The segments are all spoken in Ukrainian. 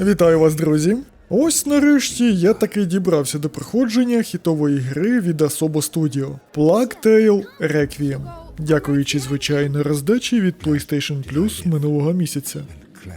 Вітаю вас, друзі! Ось нарешті я таки дібрався до проходження хітової гри від Asobo Studio Plague Tale Requiem, дякуючи звичайно роздачі від PlayStation Plus минулого місяця.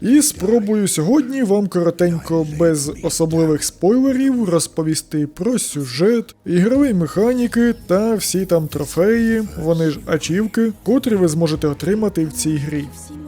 І спробую сьогодні вам коротенько, без особливих спойлерів, розповісти про сюжет, ігрові механіки та всі там трофеї, вони ж ачівки, котрі ви зможете отримати в цій грі.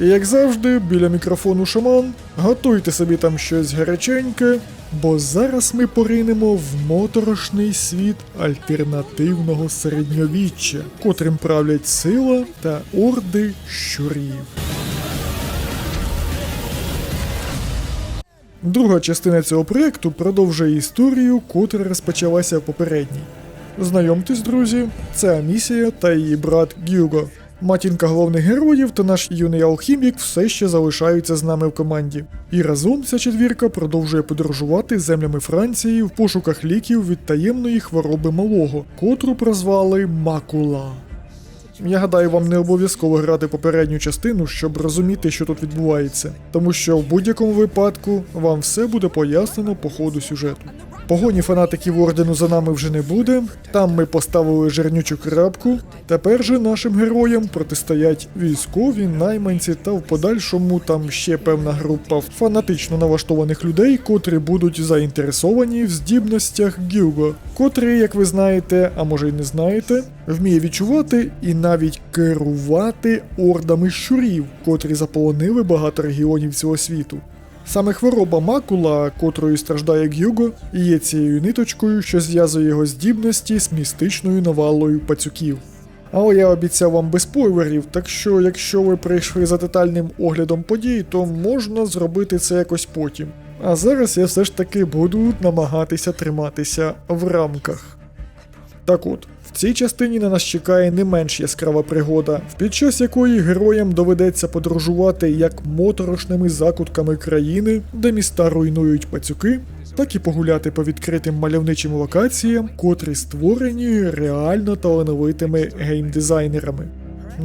І як завжди, біля мікрофону шаман, готуйте собі там щось гаряченьке, бо зараз ми поринемо в моторошний світ альтернативного середньовіччя, котрим правлять сила та орди щурів. Друга частина цього проєкту продовжує історію, котра розпочалася в попередній. Знайомтесь, друзі, це Амісія та її брат Гюго. Матінка головних героїв та наш юний алхімік все ще залишаються з нами в команді. І разом ця четвірка продовжує подорожувати землями Франції в пошуках ліків від таємної хвороби малого, котру прозвали Макула. Я гадаю, вам не обов'язково грати попередню частину, щоб розуміти, що тут відбувається, тому що в будь-якому випадку вам все буде пояснено по ходу сюжету. Погоні фанатиків ордену за нами вже не буде. Там ми поставили жирнючу крапку. Тепер же нашим героям протистоять військові, найманці та в подальшому там ще певна група фанатично налаштованих людей, котрі будуть заінтересовані в здібностях Гюго, котрий, як ви знаєте, а може й не знаєте, вміє відчувати і навіть керувати ордами щурів, котрі заполонили багато регіонів цього світу. Саме хвороба макула, котрою страждає Гюго, є цією ниточкою, що зв'язує його здібності з містичною навалою пацюків. Але я обіцяв вам без спойлерів, так що якщо ви прийшли за детальним оглядом подій, то можна зробити це якось потім. А зараз я все ж таки буду намагатися триматися в рамках. Так от, в цій частині на нас чекає не менш яскрава пригода, під час якої героям доведеться подорожувати як моторошними закутками країни, де міста руйнують пацюки, так і погуляти по відкритим мальовничим локаціям, котрі створені реально талановитими геймдизайнерами.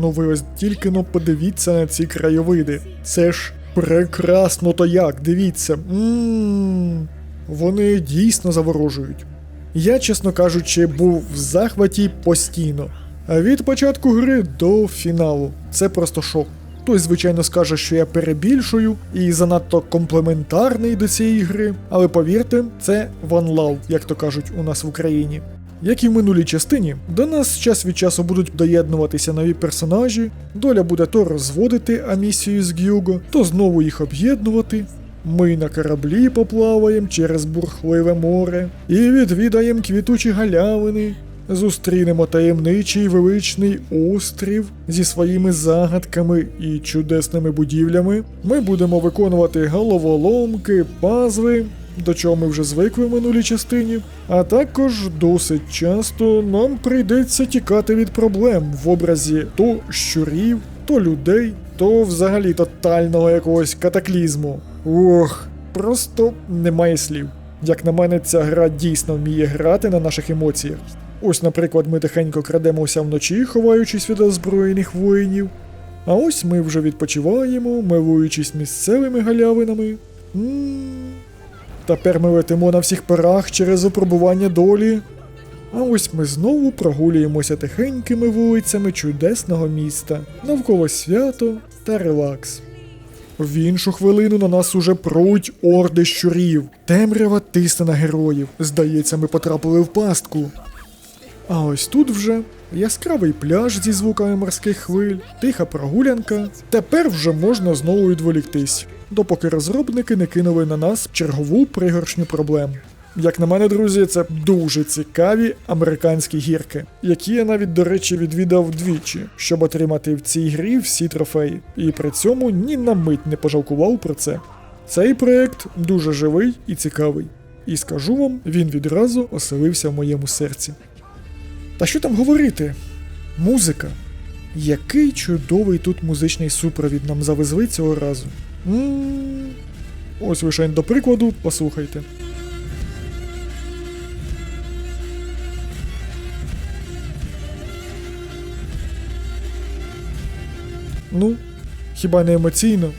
Ну ви ось тільки но подивіться на ці краєвиди. Це ж прекрасно то як, дивіться. Ммм. Вони дійсно заворожують. Я, чесно кажучи, був в захваті постійно. А від початку гри до фіналу. Це просто шок. Хтось, звичайно, скаже, що я перебільшую і занадто комплементарний до цієї гри, але повірте, це One Love, як то кажуть у нас в Україні. Як і в минулій частині, до нас час від часу будуть доєднуватися нові персонажі, доля буде то розводити Амісію з Гюго, то знову їх об'єднувати. Ми на кораблі поплаваємо через бурхливе море і відвідаємо квітучі галявини, зустрінемо таємничий величний острів зі своїми загадками і чудесними будівлями. Ми будемо виконувати головоломки, пазли, до чого ми вже звикли в минулій частині. А також досить часто нам прийдеться тікати від проблем в образі то щурів, то людей, то взагалі тотального якогось катаклізму. Ох, просто немає слів. Як на мене, ця гра дійсно вміє грати на наших емоціях. Ось, наприклад, ми тихенько крадемося вночі, ховаючись від озброєних воїнів. А ось ми вже відпочиваємо, милуючись місцевими галявинами. М. Тепер ми летимо на всіх парах через випробування долі. А ось ми знову прогулюємося тихенькими вулицями чудесного міста, навколо свято та релакс. В іншу хвилину на нас уже пруть орди щурів. Темрява тисне на героїв. Здається, ми потрапили в пастку. А ось тут вже яскравий пляж зі звуками морських хвиль, тиха прогулянка. Тепер вже можна знову відволіктись, допоки розробники не кинули на нас чергову пригоршню проблем. Як на мене, друзі, це дуже цікаві американські гірки, які я навіть, до речі, відвідав двічі, щоб отримати в цій грі всі трофеї, і при цьому ні на мить не пожалкував про це. Цей проект дуже живий і цікавий, і скажу вам, він відразу оселився в моєму серці. Та що там говорити? Музика. Який чудовий тут музичний супровід нам завезли цього разу. м Ось лише до прикладу, послухайте. Ну, хіба не емоційно?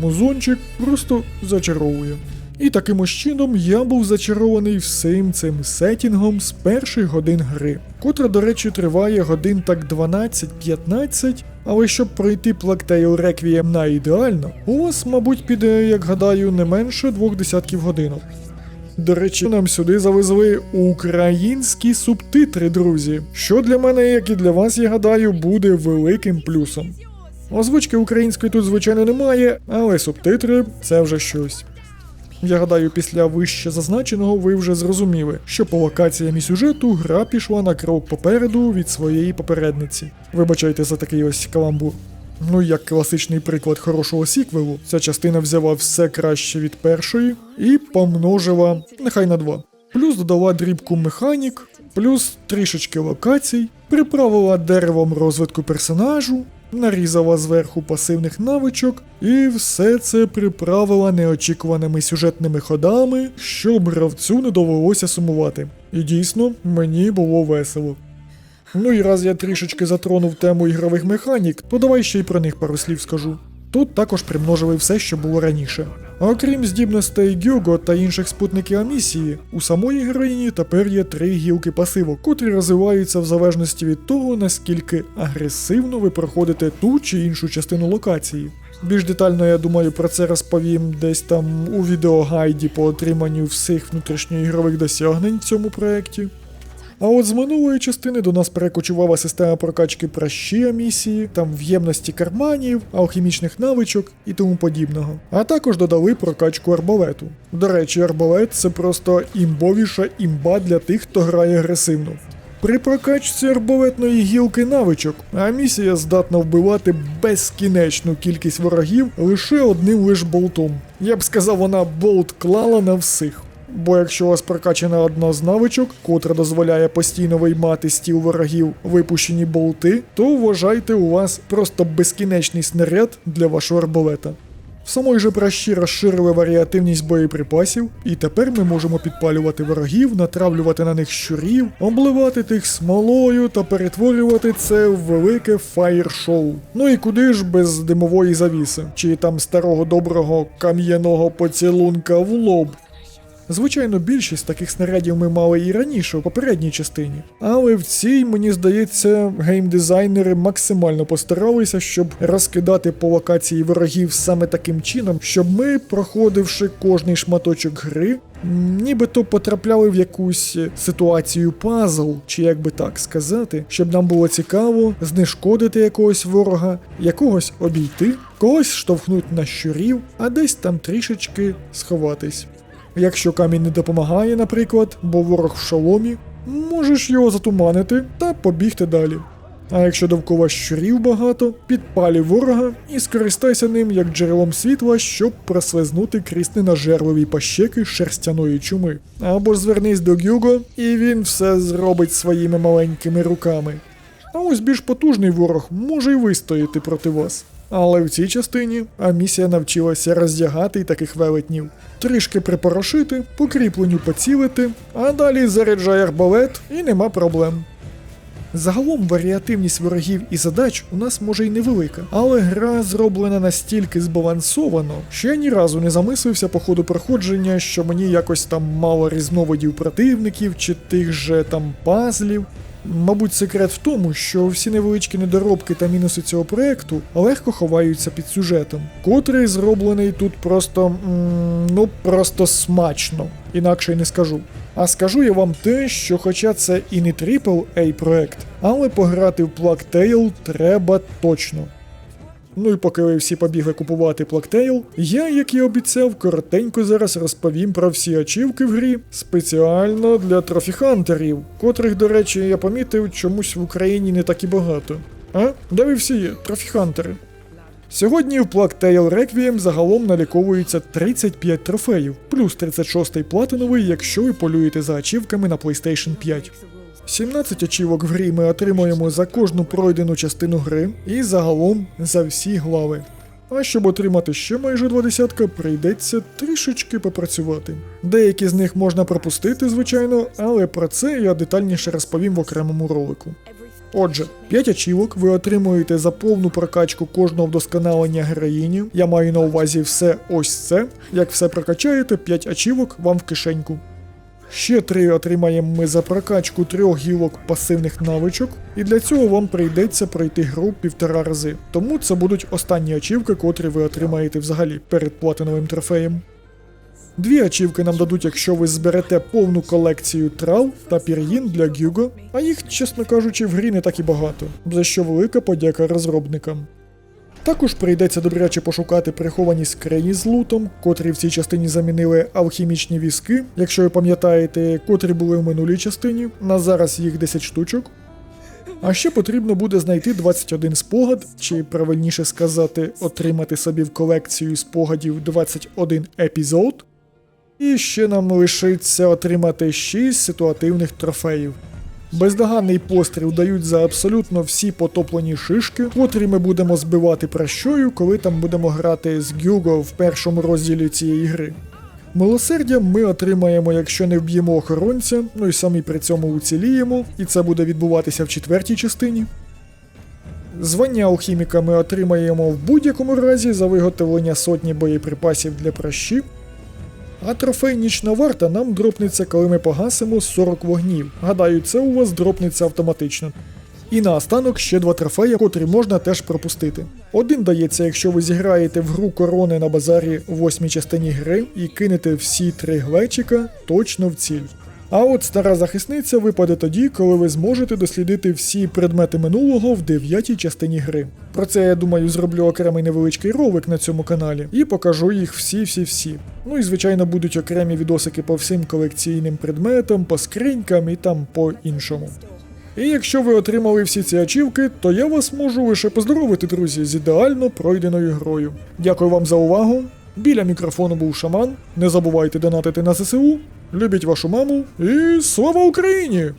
музончик просто зачаровує. І таким ось чином я був зачарований всім цим сетінгом з перших годин гри, котра, до речі, триває годин так 12-15, але щоб пройти Plague Requiem на ідеально, у вас, мабуть, піде, як гадаю, не менше двох десятків годинок. До речі, нам сюди завезли українські субтитри, друзі, що для мене, як і для вас, я гадаю, буде великим плюсом. Озвучки української тут, звичайно, немає, але субтитри це вже щось. Я гадаю, після вище зазначеного ви вже зрозуміли, що по локаціям і сюжету гра пішла на крок попереду від своєї попередниці. Вибачайте за такий ось каламбур. Ну, як класичний приклад хорошого сіквелу, ця частина взяла все краще від першої і помножила нехай на два. Плюс додала дрібку механік, плюс трішечки локацій, приправила деревом розвитку персонажу, нарізала зверху пасивних навичок, і все це приправила неочікуваними сюжетними ходами, щоб гравцю не довелося сумувати. І дійсно, мені було весело. Ну і раз я трішечки затронув тему ігрових механік, то давай ще й про них пару слів скажу. Тут також примножили все, що було раніше. Окрім здібностей Гюго та інших спутників Амісії, у самої героїні тепер є три гілки пасивок, котрі розвиваються в залежності від того, наскільки агресивно ви проходите ту чи іншу частину локації. Більш детально, я думаю, про це розповім десь там у відеогайді по отриманню всіх внутрішньоігрових досягнень в цьому проєкті. А от з минулої частини до нас перекочувала система прокачки пращі місії, там в'ємності карманів, алхімічних навичок і тому подібного. А також додали прокачку арбалету. До речі, арбалет це просто імбовіша імба для тих, хто грає агресивно. При прокачці арбалетної гілки навичок, а місія здатна вбивати безкінечну кількість ворогів лише одним лиш болтом. Я б сказав, вона болт клала на всіх. Бо якщо у вас прокачана одна з навичок, котра дозволяє постійно виймати з тіл ворогів випущені болти, то вважайте у вас просто безкінечний снаряд для вашого арбалета. В самої же пращі розширили варіативність боєприпасів, і тепер ми можемо підпалювати ворогів, натравлювати на них щурів, обливати тих смолою та перетворювати це в велике фаєр-шоу. Ну і куди ж без димової завіси, чи там старого доброго кам'яного поцілунка в лоб. Звичайно, більшість таких снарядів ми мали і раніше, у попередній частині. Але в цій, мені здається, геймдизайнери максимально постаралися, щоб розкидати по локації ворогів саме таким чином, щоб ми, проходивши кожний шматочок гри, нібито потрапляли в якусь ситуацію пазл, чи як би так сказати, щоб нам було цікаво знешкодити якогось ворога, якогось обійти, когось штовхнути на щурів, а десь там трішечки сховатись. Якщо камінь не допомагає, наприклад, бо ворог в шоломі, можеш його затуманити та побігти далі. А якщо довкола щурів багато, підпалі ворога і скористайся ним як джерелом світла, щоб прослизнути крізь ненажерливі пащеки шерстяної чуми. Або звернись до Гюго, і він все зробить своїми маленькими руками. А ось більш потужний ворог може й вистояти проти вас. Але в цій частині Амісія навчилася роздягати таких велетнів. Трішки припорошити, по кріпленню поцілити, а далі заряджай арбалет і нема проблем. Загалом варіативність ворогів і задач у нас може й невелика, але гра зроблена настільки збалансовано, що я ні разу не замислився по ходу проходження, що мені якось там мало різновидів противників чи тих же там пазлів. Мабуть, секрет в тому, що всі невеличкі недоробки та мінуси цього проекту легко ховаються під сюжетом, котрий зроблений тут просто ну просто смачно, інакше й не скажу. А скажу я вам те, що хоча це і не AAA проект, але пограти в Plague Tale треба точно. Ну і поки ви всі побігли купувати Плактейл, я, як і обіцяв, коротенько зараз розповім про всі ачівки в грі спеціально для трофіхантерів, котрих, до речі, я помітив, чомусь в Україні не так і багато. А? Де ви всі є, трофіхантери? Сьогодні в Tale Requiem загалом наліковується 35 трофеїв, плюс 36 платиновий, якщо ви полюєте за ачівками на PlayStation 5. 17 очівок в грі ми отримуємо за кожну пройдену частину гри і загалом за всі глави. А щоб отримати ще майже два десятка, прийдеться трішечки попрацювати. Деякі з них можна пропустити, звичайно, але про це я детальніше розповім в окремому ролику. Отже, 5 ачівок ви отримуєте за повну прокачку кожного вдосконалення героїні. Я маю на увазі все ось це. Як все прокачаєте, 5 ачівок вам в кишеньку. Ще три отримаємо ми за прокачку трьох гілок пасивних навичок, і для цього вам прийдеться пройти гру півтора рази. Тому це будуть останні ачівки, котрі ви отримаєте взагалі перед платиновим трофеєм. Дві ачівки нам дадуть, якщо ви зберете повну колекцію трав та пір'їн для Гюго, а їх, чесно кажучи, в грі не так і багато, за що велика подяка розробникам. Також прийдеться добряче пошукати приховані скрині з лутом, котрі в цій частині замінили алхімічні візки, якщо ви пам'ятаєте, котрі були в минулій частині, на зараз їх 10 штучок. А ще потрібно буде знайти 21 спогад, чи правильніше сказати, отримати собі в колекцію спогадів 21 епізод. І ще нам лишиться отримати 6 ситуативних трофеїв. Бездоганний постріл дають за абсолютно всі потоплені шишки, котрі ми будемо збивати пращою, коли там будемо грати з Гюго в першому розділі цієї гри. Милосердя ми отримаємо, якщо не вб'ємо охоронця, ну і самі при цьому уціліємо, і це буде відбуватися в четвертій частині. Звання алхіміка ми отримаємо в будь-якому разі за виготовлення сотні боєприпасів для пращі. А трофей нічна варта нам дропнеться, коли ми погасимо 40 вогнів. Гадаю, це у вас дропнеться автоматично. І наостанок ще два трофеї, котрі можна теж пропустити. Один дається, якщо ви зіграєте в гру корони на базарі в восьмій частині гри і кинете всі три глечика точно в ціль. А от стара захисниця випаде тоді, коли ви зможете дослідити всі предмети минулого в дев'ятій частині гри. Про це я думаю зроблю окремий невеличкий ролик на цьому каналі і покажу їх всі-всі-всі. Ну і звичайно будуть окремі відосики по всім колекційним предметам, по скринькам і там по іншому. І якщо ви отримали всі ці ачівки, то я вас можу лише поздоровити, друзі, з ідеально пройденою грою. Дякую вам за увагу. Біля мікрофону був шаман. Не забувайте донатити на ЗСУ. Любіть вашу маму і слава Україні!